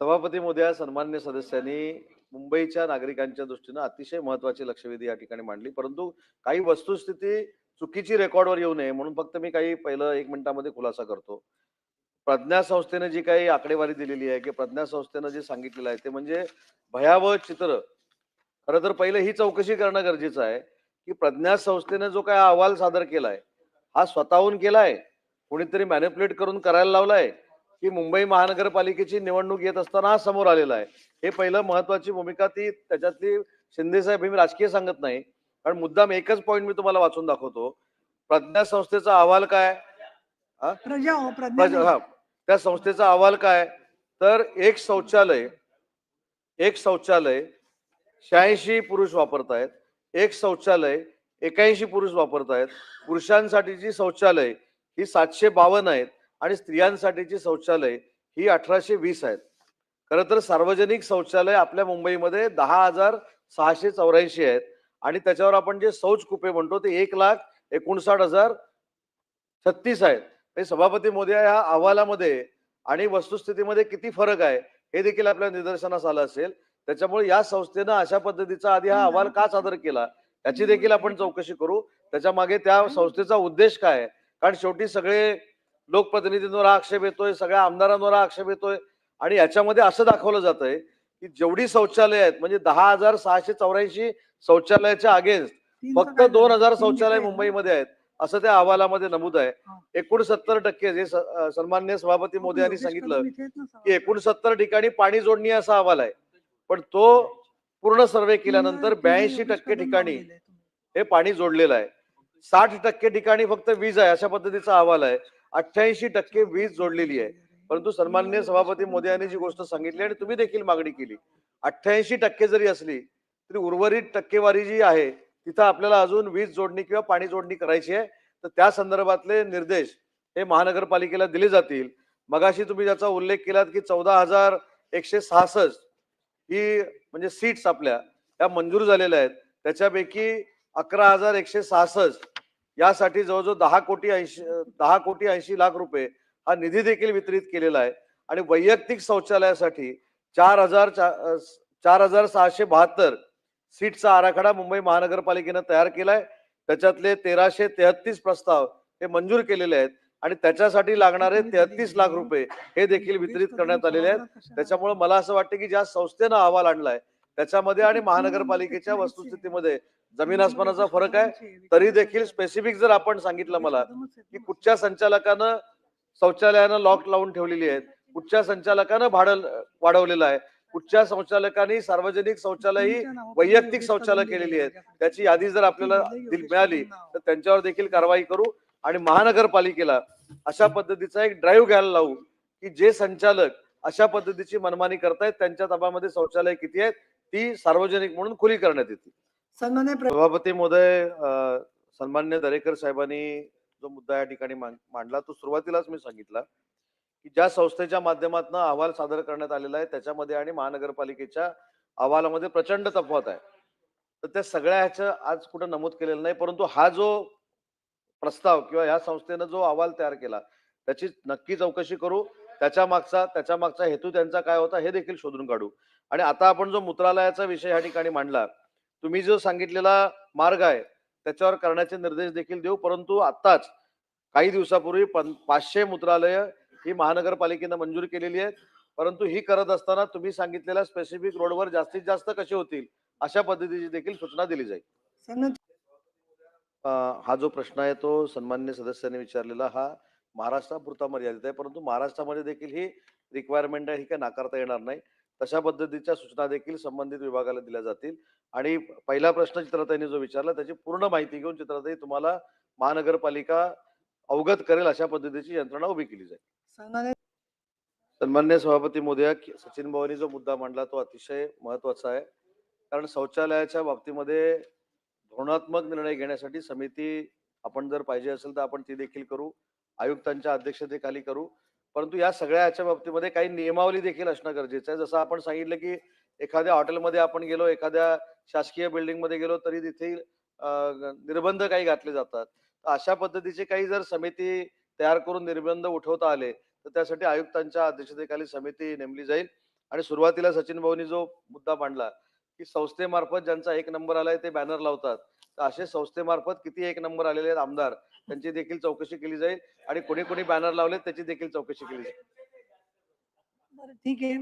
सभापती मोदया सन्मान्य सदस्यांनी मुंबईच्या नागरिकांच्या दृष्टीनं अतिशय महत्वाची लक्षवेधी या ठिकाणी मांडली. परंतु काही वस्तुस्थिती चुकीची रेकॉर्डवर येऊ नये म्हणून फक्त मी काही पहिलं एक मिनिटामध्ये खुलासा करतो. प्रज्ञा संस्थेने जी काही आकडेवारी दिलेली आहे की प्रज्ञा संस्थेनं जे सांगितलेलं आहे ते म्हणजे भयावह चित्र. खरं तर पहिलं ही चौकशी करणं गरजेचं आहे की प्रज्ञा संस्थेने जो काय अहवाल सादर केलाय हा स्वतःहून केलाय कोणीतरी मॅनिप्युलेट करून करायला लावलाय की मुंबई महानगरपालिकेची निवडणूक येत असताना समोर आलेला आहे. हे पहिलं महत्वाची भूमिका ती त्याच्यातली शिंदे साहेब हे मी राजकीय सांगत नाही. कारण मुद्दाम एकच पॉईंट मी तुम्हाला वाचून दाखवतो. प्रज्ञा संस्थेचा अहवाल काय? हा? हो हा. त्या संस्थेचा अहवाल काय? तर एक शौचालय एक शौचालय शहाऐंशी पुरुष वापरतायत. एक शौचालय एक्याऐंशी पुरुष वापरतायत. पुरुषांसाठीची शौचालय ही सातशे बावन्न आहेत. आणि स्त्रियांसाठीची शौचालय ही अठराशे वीस आहेत. खरं तर सार्वजनिक शौचालय आपल्या मुंबईमध्ये दहा हजार सहाशे चौऱ्याऐंशी आहेत. आणि त्याच्यावर आपण जे शौच कुपे म्हणतो ते एक लाख एकोणसाठ हजार छत्तीस आहेत. हे सभापती मोदी या अहवालामध्ये आणि वस्तुस्थितीमध्ये किती फरक आहे हे देखील आपल्या निदर्शनास आलं असेल. त्याच्यामुळे या संस्थेनं अशा पद्धतीचा आधी हा अहवाल का सादर केला याची देखील आपण चौकशी करू. त्याच्यामागे त्या संस्थेचा उद्देश काय आहे? कारण शेवटी सगळे लोकप्रतिनिधींवर आक्षेप येतोय सगळ्या आमदारांवर आक्षेप येतोय आणि याच्यामध्ये असं दाखवलं जात आहे की जेवढी शौचालय आहेत म्हणजे दहा हजार सहाशे चौऱ्याऐंशी शौचालयाच्या अगेन्स्ट फक्त दोन? हजार शौचालय? मुंबईमध्ये आहेत असं त्या अहवालामध्ये नमूद आहे. एकोणसत्तर टक्के जे सन्मान्य सभापती मोदी यांनी सांगितलं की एकोणसत्तर ठिकाणी पाणी जोडणी असा अहवाल आहे पण तो पूर्ण सर्वे केल्यानंतर ब्याऐंशी टक्के ठिकाणी. हे पाणी जोडलेलं आहे साठ टक्के ठिकाणी फक्त वीज आहे अशा पद्धतीचा अहवाल आहे अठ्ठ्याऐंशी टक्के वीज जोडलेली आहे. परंतु सन्माननीय सभापती मोदी यांनी जी गोष्ट सांगितली आणि तुम्ही देखील मागणी केली. अठ्ठ्याऐंशी टक्के जरी असली तरी उर्वरित टक्केवारी जी आहे तिथं आपल्याला अजून वीज जोडणी किंवा पाणी जोडणी करायची आहे. तर त्या संदर्भातले निर्देश हे महानगरपालिकेला दिले जातील. मगाशी तुम्ही ज्याचा उल्लेख केलात की चौदा हजार एकशे सहासष्ट ही म्हणजे सीट्स आपल्या त्या मंजूर झालेल्या आहेत. त्याच्यापैकी अकरा हजार एकशे सहासष्ट यासाठी जवळजवळ दहा कोटी ऐंशी दहा कोटी ऐंशी लाख रुपये हा निधी देखील वितरित केलेला आहे. आणि वैयक्तिक शौचालयासाठी चार हजार चार हजार सहाशे बहात्तर सीटचा आराखडा मुंबई महानगरपालिकेनं तयार केलाय. त्याच्यातले तेराशे तेहतीस प्रस्ताव हे मंजूर केलेले आहेत. आणि त्याच्यासाठी लागणारे तेहतीस लाख रुपये हे देखील वितरित करण्यात आलेले आहेत. त्याच्यामुळे मला असं वाटतं की ज्या संस्थेनं अहवाल आणलाय त्याच्यामध्ये आणि महानगरपालिकेच्या वस्तुस्थितीमध्ये जमीन आसमानाचा फरक आहे. तरी देखील स्पेसिफिक जर आपण सांगितलं मला की कुठच्या संचालकानं शौचालयानं लॉक लावून ठेवलेली आहेत कुठच्या संचालकानं भाडं वाढवलेलं आहे कुठच्या शौचालकांनी सार्वजनिक शौचालय ही वैयक्तिक शौचालय केलेली आहेत त्याची यादी जर आपल्याला मिळाली तर त्यांच्यावर देखील कारवाई करू आणि महानगरपालिकेला अशा पद्धतीचा एक ड्राईव्ह घ्यायला लावू की जे संचालक अशा पद्धतीची मनमानी करतायत. त्यांच्या ताब्यामध्ये शौचालय किती आहेत ती सार्वजनिक म्हणून खुली करण्यात प्र- सभापती महोदय सन्मान्य दरेकर साहेबांनी जो मुद्दा या ठिकाणी मांड- मांडला तो सुरुवातीलाच मी सांगितला की ज्या संस्थेच्या माध्यमातून अहवाल सादर करण्यात आलेला आहे त्याच्यामध्ये आणि महानगरपालिकेच्या अहवालामध्ये प्रचंड तफावत आहे. तर त्या सगळ्या ह्याचं आज कुठं नमूद केलेलं नाही परंतु हा जो प्रस्ताव किंवा ह्या संस्थेनं जो अहवाल तयार केला त्याची नक्की चौकशी करू. त्याच्या मागचा त्याच्या मागचा हेतू त्यांचा काय होता हे देखील शोधून काढू. आणि आता आपण जो मूत्रालयाचा विषय या ठिकाणी मांडला तुम्ही जो सांगितलेला मार्ग आहे त्याच्यावर करण्याचे निर्देश देखील देऊ परंतु आत्ताच काही दिवसापूर्वी पाचशे मूत्रालय ही महानगरपालिकेनं मंजूर केलेली आहेत. परंतु ही करत असताना तुम्ही सांगितलेल्या स्पेसिफिक रोडवर जास्तीत जास्त कसे होतील अशा पद्धतीची देखील सूचना दिली जाईल. हा जो प्रश्न आहे तो सन्मान्य सदस्यांनी विचारलेला हा महाराष्ट्रापुरता मर्यादित आहे परंतु महाराष्ट्रामध्ये देखील ही रिक्वायरमेंट आहे ही काय नाकारता येणार नाही. तशा पद्धतीच्या सूचना देखील संबंधित विभागाला दिल्या जातील. आणि पहिला प्रश्न चित्रताईंनी जो विचारला त्याची पूर्ण माहिती घेऊन चित्रताई तुम्हाला महानगरपालिका अवगत करेल अशा पद्धतीची यंत्रणा उभी केली जाईल. सन्मान्य सभापती मोदया सचिन भाऊनी जो मुद्दा मांडला तो अतिशय महत्त्वाचा आहे. कारण शौचालयाच्या बाबतीमध्ये धोरणात्मक निर्णय घेण्यासाठी समिती आपण जर पाहिजे असेल तर आपण ती देखील करू. आयुक्तांच्या अध्यक्षतेखाली करू. परंतु या सगळ्या याच्या बाबतीमध्ये काही नियमावली देखील असणं गरजेचं आहे. जसं आपण सांगितलं की एखाद्या हॉटेलमध्ये आपण गेलो एखाद्या शासकीय बिल्डिंगमध्ये गेलो तरी तिथे निर्बंध काही घातले जातात. तर अशा पद्धतीचे काही जर समिती तयार करून निर्बंध उठवता आले तर त्यासाठी आयुक्तांच्या अध्यक्षतेखाली समिती नेमली जाईल. आणि सुरुवातीला सचिन भाऊनी जो मुद्दा मांडला की संस्थेमार्फत ज्यांचा एक नंबर आलाय ते बॅनर लावतात. असे संस्थेमार्फत किती एक नंबर आलेले आहेत आमदार त्यांची देखील चौकशी केली जाईल आणि कोणी कोणी बॅनर लावले त्याची देखील चौकशी केली जाईल. ठीक आहे.